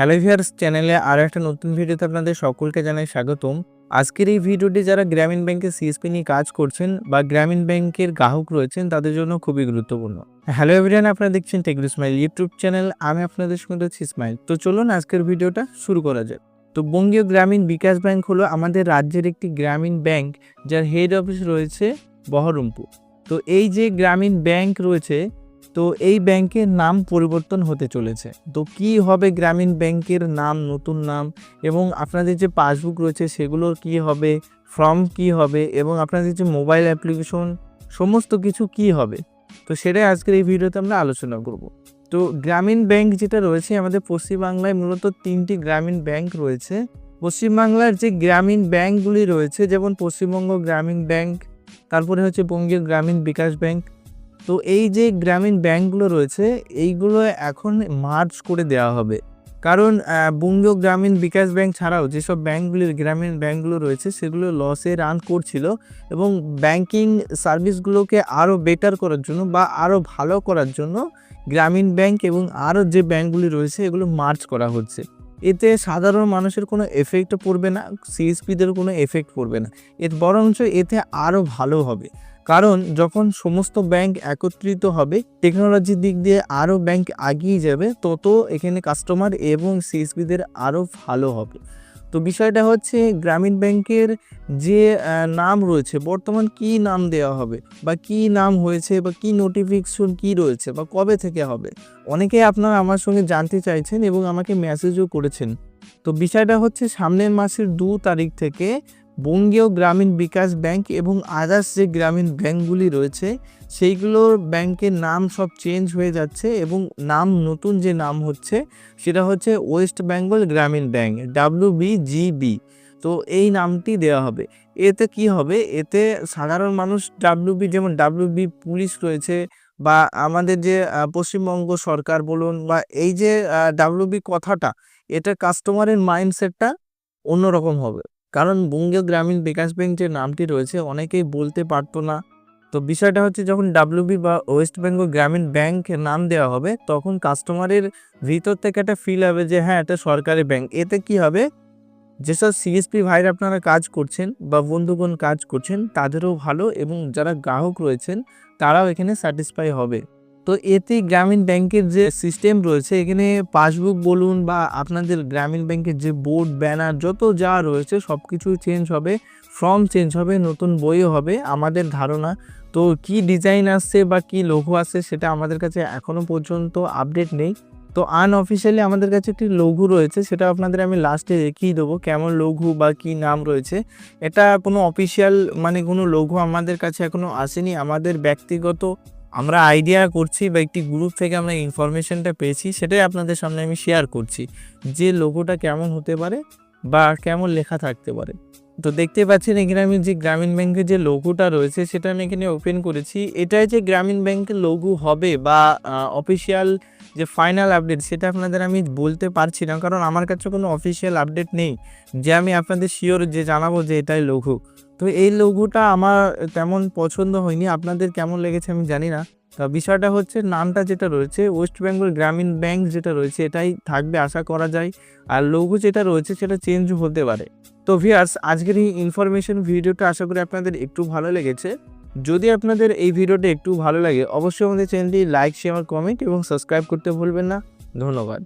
Hello viewers চ্যানেলে আরও একটা নতুন ভিডিওতে আপনাদের সকলকে জানাই স্বাগতম। আজকের এই ভিডিওটি যারা গ্রামীণ ব্যাংকের সিএসপি নিয়ে কাজ করছেন বা গ্রামীণ ব্যাংকের গ্রাহক রয়েছেন, তাদের জন্য খুবই গুরুত্বপূর্ণ। হ্যালো এভরিয়ান আপনারা দেখছেন টেকরু স্মাইল ইউটিউব চ্যানেল আমি আপনাদের সঙ্গে রয়েছি স্মাইল তো চলুন আজকের ভিডিওটা শুরু করা যাক। তো বঙ্গীয় গ্রামীণ বিকাশ ব্যাংক হলো আমাদের রাজ্যের একটি গ্রামীণ ব্যাংক, যার হেড অফিস রয়েছে বহরমপুর। তো এই যে গ্রামীণ ব্যাংক রয়েছে তো এই ব্যাংকের নাম পরিবর্তন হতে চলেছে। তো কি হবে গ্রামীণ ব্যাংকের নাম, নতুন নাম এবং আপনাদের যে পাসবুক রয়েছে সেগুলোর কি হবে, ফর্ম কি হবে এবং আপনাদের যে মোবাইল অ্যাপ্লিকেশন সমস্ত কিছু কি হবে? তো সেটাই আজকের এই ভিডিওতে আমরা আলোচনা করব। তো গ্রামীণ ব্যাংক যেটা রয়েছে, আমাদের পশ্চিমবাংলায় মূলত তিনটি গ্রামীণ ব্যাংক রয়েছে। পশ্চিমবাংলার যে গ্রামীণ ব্যাংকগুলি রয়েছে, যেমন পশ্চিমবঙ্গ গ্রামীণ ব্যাংক, তারপরে হচ্ছে বঙ্গীয় গ্রামীণ বিকাশ ব্যাংক তো এই যে গ্রামীণ ব্যাংকগুলো রয়েছে এইগুলো এখন মার্জ করে দেওয়া হবে। কারণ আহ, বঙ্গীয় গ্রামীণ বিকাশ ব্যাংক ছাড়াও যেসব ব্যাংকগুলি গ্রামীণ ব্যাংকগুলো রয়েছে সেগুলো লসে রান করছিল এবং ব্যাংকিং সার্ভিসগুলোকে আরও বেটার করার জন্য বা আরও ভালো করার জন্য গ্রামীণ ব্যাংক এবং আরও যে ব্যাংকগুলি রয়েছে এগুলো মার্চ করা হচ্ছে। এতে সাধারণ মানুষের কোনো এফেক্ট পড়বে না সিএসপিদের কোনো এফেক্ট পড়বে না। এর বরঞ্চ এতে আরও ভালো হবে। কারণ যখন সমস্ত ব্যাংক একত্রিত হবে টেকনোলজির দিক দিয়ে আরও ব্যাংক এগিয়ে যাবে, তত এখানে কাস্টমার এবং সিএসপিদের আরও ভালো হবে। তো বিষয়টা হচ্ছে গ্রামীণ ব্যাংকের যে নাম রয়েছে, বর্তমান কি নাম দেওয়া হবে? বা কি নাম হয়েছে? বা কি নোটিফিকেশন কি রয়েছে? বা কবে থেকে হবে? অনেকে আপনারা আমার সঙ্গে জানতে চাইছেন এবং আমাকে মেসেজও করেছেন। তো বিষয়টা হচ্ছে সামনের মাসের দু তারিখ থেকে বঙ্গীয় গ্রামীণ বিকাশ ব্যাংক এবং আদার্স যে গ্রামীণ ব্যাংকগুলি রয়েছে, সেইগুলোর ব্যাংকের নাম সব চেঞ্জ হয়ে যাচ্ছে এবং নাম নতুন যে নাম হচ্ছে, সেটা হচ্ছে ওয়েস্ট বেঙ্গল গ্রামীণ ব্যাংক ডাব্লিউ বিজিবি তো এই নামটি দেওয়া হবে। এতে কি হবে? এতে সাধারণ মানুষ ডাব্লিউবি যেমন ডাব্লিউবি পুলিশ রয়েছে বা আমাদের যে পশ্চিমবঙ্গ সরকার বলুন বা এই যে ডাব্লিউবি কথাটা, এটা কাস্টমারের মাইন্ডসেটটা অন্যরকম হবে। কারণ বঙ্গীয় গ্রামীণ বিকাশ ব্যাংক যে নামটি রয়েছে, অনেকেই বলতে পারতো না। তো বিষয়টা হচ্ছে যখন ডাব্লিউবি বা ওয়েস্ট বেঙ্গল গ্রামীণ ব্যাংক নাম দেওয়া হবে, তখন কাস্টমারের ভিতর থেকে একটা ফিল হবে যে হ্যাঁ এটা সরকারি ব্যাংক। এতে কি হবে? যেসব সিএসপি ভাইরা আপনারা কাজ করছেন বা বন্ধুগণ কাজ করছেন, তাদেরও ভালো এবং যারা গ্রাহক রয়েছেন, তারাও এখানে স্যাটিসফাই হবে। তো এতে গ্রামীণ ব্যাংকের যে সিস্টেম রয়েছে, এখানে পাসবুক বলুন বা আপনাদের গ্রামীণ ব্যাংকের যে বোর্ড ব্যানার যত যা রয়েছে সব কিছু চেঞ্জ হবে ফর্ম চেঞ্জ হবে, নতুন বইও হবে, আমাদের ধারণা। তো কি ডিজাইন আসছে বা কি লঘু আসছে সেটা আমাদের কাছে এখনও পর্যন্ত আপডেট নেই। তো আনঅফিসিয়ালি আমাদের কাছে একটি লঘু রয়েছে, সেটা আপনাদের আমি লাস্টে দেখিয়ে দেবো কেমন লঘু বা কি নাম রয়েছে। এটা কোনো অফিসিয়াল মানে কোনো লঘু আমাদের কাছে এখনও আসেনি, আমাদের ব্যক্তিগত আমরা আইডিয়া করছি বা একটি গ্রুপ থেকে আমরা ইনফরমেশনটা পেয়েছি, সেটাই আপনাদের সামনে আমি শেয়ার করছি যে লোগোটা কেমন হতে পারে বা কেমন লেখা থাকতে পারে। তো দেখতে পাচ্ছেন এখানে আমি যে গ্রামীণ ব্যাংকের যে লোগোটা রয়েছে, সেটা আমি এখানে ওপেন করেছি। এটাই যে গ্রামীণ ব্যাংকের লোগো হবে বা অফিসিয়াল যে ফাইনাল আপডেট সেটা আপনাদের আমি বলতে পারছি না, কারণ আমার কাছে কোনো অফিসিয়াল আপডেট নেই। যে আমি আপনাদের শিওর যে জানাব যে এটাই লঘু তো এই লঘুটা আমার তেমন পছন্দ হয়নি। আপনাদের কেমন লেগেছে আমি জানি না। তা বিষয়টা হচ্ছে নামটা যেটা রয়েছে ওয়েস্ট বেঙ্গল গ্রামীণ ব্যাংক যেটা রয়েছে, এটাই থাকবে আশা করা যায়। আর লঘু যেটা রয়েছে সেটা চেঞ্জ হতে পারে। তো ভিয়ার্স আজকের এই ইনফরমেশন ভিডিওটা আশা করি আপনাদের একটু ভালো লেগেছে। যদি আপনাদের এই ভিডিওটা একটু ভালো লাগে, অবশ্যই আমাদের চ্যানেলটি লাইক শেয়ার কমেন্ট এবং সাবস্ক্রাইব করতে ভুলবেন না। ধন্যবাদ।